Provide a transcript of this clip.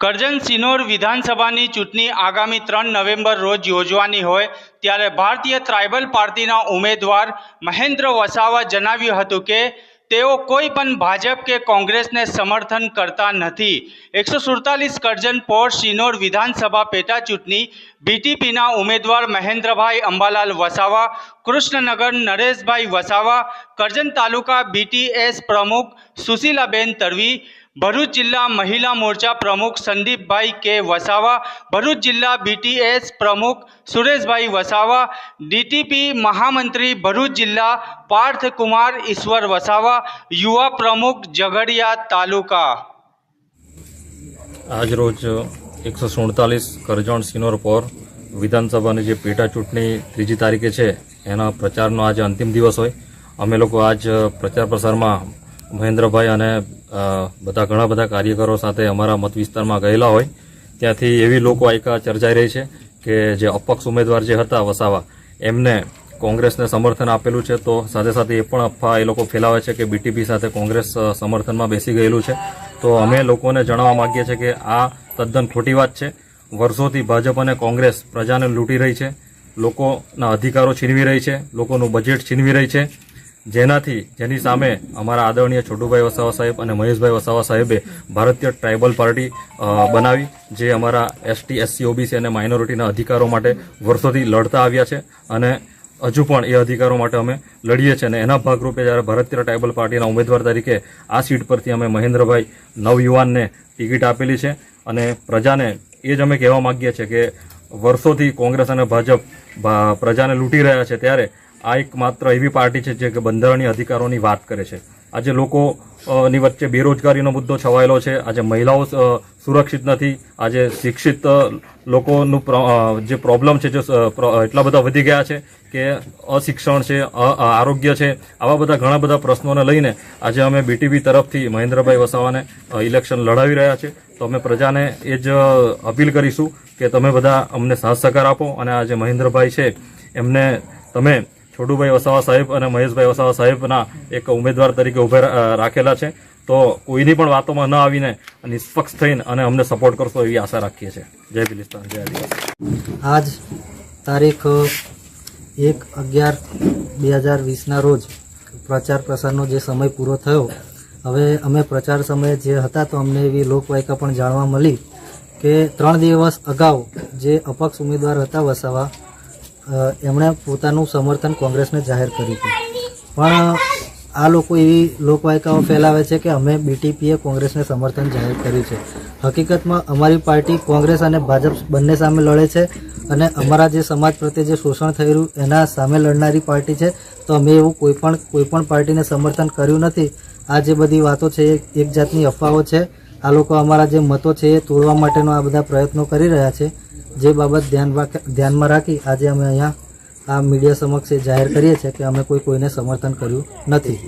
કરજણ સિનોર વિધાનસભાની ચૂંટણી આગામી ત્રણ નવેમ્બર રોજ યોજવાની હોય, ત્યારે ભારતીય ટ્રાઇબલ પાર્ટીના ઉમેદવાર મહેન્દ્ર વસાવા જણાવ્યું હતું કે, તેઓ કોઈ પણ ભાજપ કે કોંગ્રેસને સમર્થન કરતા નથી. એકસો સુડતાલીસ કરજણ પોર સિનોર વિધાનસભા પેટા ચૂંટણી, બીટીપીના ઉમેદવાર મહેન્દ્રભાઈ અંબાલાલ વસાવા, કૃષ્ણનગર નરેશભાઈ વસાવા, કરજણ તાલુકા બીટીએસ પ્રમુખ સુશીલાબેન તરવી ભરૂચ જિલ્લા મહિલા મોરચા પ્રમુખ સંદીપભાઈ કે વસાવા, ભરૂચ જિલ્લા બીટીએસ પ્રમુખ સુરેશભાઈ વસાવા ડીટીપી મહામંત્રી ભરૂચ જિલ્લા પાર્થકુમાર ઈશ્વર વસાવા, યુવા પ્રમુખ ઝઘડિયા તાલુકા. આજ રોજ એકસો સુડતાલીસ કરજણ સિનોર પર વિધાનસભાની જે પેટા ચૂંટણી ત્રીજી તારીખે છે, એના પ્રચારનો આજે અંતિમ દિવસ હોય. અમે લોકો આજ પ્રચાર પ્રસારમાં મહેન્દ્રભાઈ અને બધા ઘણા બધા કાર્યકરો સાથે અમારા મત વિસ્તારમાં ગયેલા હોય. ત્યાંથી એવી લોકો આયકા ચર્ચાઈ રહી છે કે જે અપક્ષ ઉમેદવાર જે હતા વસાવા, એમને કોંગ્રેસને સમર્થન આપેલું છે તો સાથે સાથે એ પણ અફવા એ લોકો ફેલાવે છે કે બીટીપી સાથે કોંગ્રેસ સમર્થનમાં બેસી ગયેલું છે. તો અમે લોકોને જણાવવા માગીએ છીએ કે આ તદ્દન ખોટી વાત છે. વર્ષોથી ભાજપ અને કોંગ્રેસ પ્રજાને લૂંટી રહી છે. લોકોના અધિકારો છીનવી રહી છે. લોકોનું બજેટ છીનવી રહી છે. જેનાથી જેની સામે અમારા આદરણીય છોટુભાઈ વસાવા સાહેબ અને મહેશભાઈ વસાવા સાહેબે ભારતીય ટ્રાઇબલ પાર્ટી બનાવી, જે અમારા એસટી, એસસી, ઓબીસી અને માઇનોરિટીના અધિકારો માટે વર્ષોથી લડતા આવ્યા છે અને હજુ પણ એ અધિકારો માટે અમે લડીએ છીએ અને એના ભાગરૂપે જ્યારે ભારતીય ટ્રાઇબલ પાર્ટીના ઉમેદવાર તરીકે આ સીટ પરથી અમે મહેન્દ્રભાઈ નવયુવાનને ટિકિટ આપેલી છે અને પ્રજાને એ જ અમે કહેવા માંગીએ છીએ કે વર્ષોથી કોંગ્રેસ અને ભાજપ પ્રજાને લૂંટી રહ્યા છે ત્યારે આ એક માત્ર એવી પાર્ટી છે જે કે બંધારણીય અધિકારોની વાત કરે છે. આજે લોકો ની વચ્ચે બેરોજગારીનો મુદ્દો છવાયેલો છે. આજે મહિલાઓ સુરક્ષિત નથી. આજે શિક્ષિત લોકોનું જે પ્રોબ્લેમ છે, જે એટલા બધા વધી ગયા છે કે અશિક્ષણ છે આરોગ્ય છે, આવા બધા ઘણા બધા પ્રશ્નોને લઈને આજે અમે બીટીપી તરફથી મહેન્દ્રભાઈ વસાવાને ઇલેક્શન લડાવી રહ્યા છે. તો અમે પ્રજાને એ જ અપીલ કરીશું કે તમે બધા અમને સાથ સહકાર આપો અને આજે મહેન્દ્રભાઈ છે, એમને તમે છોટુભાઈ વસાવા સાહેબ અને મહેશભાઈ વસાવા સાહેબના એક ઉમેદવાર તરીકે ઊભા રાખેલા છે. તો કોઈની પણ વાતોમાં ન આવીને નિષ્પક્ષ થઈને અને અમને સપોર્ટ કરશો એવી આશા રાખીએ છીએ. જય બિલિસ્તાન જય આદિવાસી. આજ તારીખ એક અગિયાર બે હજાર વીસના રોજ પ્રચાર પ્રસારનો જે સમય પૂરો થયો, હવે અમે પ્રચાર સમયે જે હતા તો અમને એવી લોકવાયકા પણ જાણવા મળી કે ત્રણ દિવસ અગાઉ જે અપક્ષ ઉમેદવાર હતા વસાવા એમણે પોતાનું સમર્થન કોંગ્રેસને જાહેર કર્યું હતું પણ આ લોકો એવી લોકવાયકાઓ ફેલાવે છે કે અમે બીટીપીએ કોંગ્રેસને સમર્થન જાહેર કર્યું છે. હકીકતમાં અમારી પાર્ટી કોંગ્રેસ અને ભાજપ બંને સામે લડે છે અને અમારા જે સમાજ પ્રત્યે જે શોષણ થઈ એના સામે લડનારી પાર્ટી છે, તો અમે એવું કોઈ પણ કોઈ પણ પાર્ટીને સમર્થન કર્યું નથી. આ જે બધી વાતો છે એ એક જાતની અફવાઓ છે. આ લોકો અમારા જે મતો છે એ તોડવા માટેનો આ બધા પ્રયત્નો કરી રહ્યા છે. જે બાબત ધ્યાન ધ્યાનમાં રાખી આજે અમે અહીંયા આ મીડિયા સમક્ષ જાહેર કરીએ છીએ કે અમે કોઈ કોઈને સમર્થન કર્યું નથી.